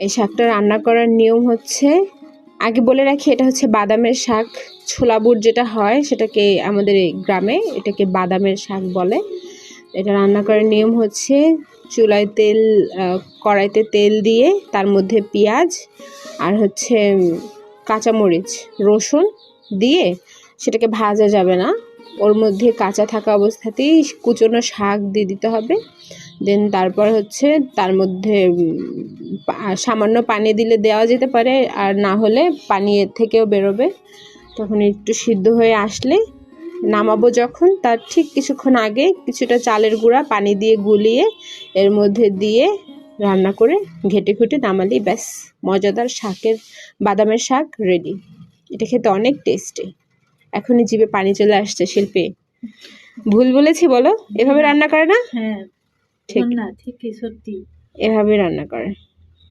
এই শাকটা রান্না করার নিয়ম হচ্ছে, আগে বলে রাখি এটা হচ্ছে বাদামের শাক, ছোলা বুট যেটা হয় সেটাকে আমাদের গ্রামে এটাকে বাদামের শাক বলে। এটা রান্না করার নিয়ম হচ্ছে চুলায় তেল কড়াইতে তেল দিয়ে তার মধ্যে পেঁয়াজ আর হচ্ছে কাঁচামরিচ, রসুন দিয়ে সেটাকে ভাজা যাবে না। ওর মধ্যে কাঁচা থাকা অবস্থাতেই কুচনো শাক দিয়ে দিতে হবে। দেন তারপর হচ্ছে তার মধ্যে সামান্য পানি দিলে দেওয়া যেতে পারে, আর না হলে পানি এর থেকেও বেরোবে। তখন একটু সিদ্ধ হয়ে আসলে নামাবো যখন, তার ঠিক কিছুক্ষণ আগে কিছুটা চালের গুঁড়া পানি দিয়ে গুলিয়ে এর মধ্যে দিয়ে রান্না করে ঘেটে ঘুটে নামালেই ব্যাস, মজাদার শাকের, বাদামের শাক রেডি এটা খেতে অনেক টেস্টি এখনই জিভে পানি চলে আসছে শিল্পী। ভুল বলেছি বলো? এভাবে রান্না করে না? হ্যাঁ। ঠিক। না ঠিকই সত্যি। এভাবে রান্না করে।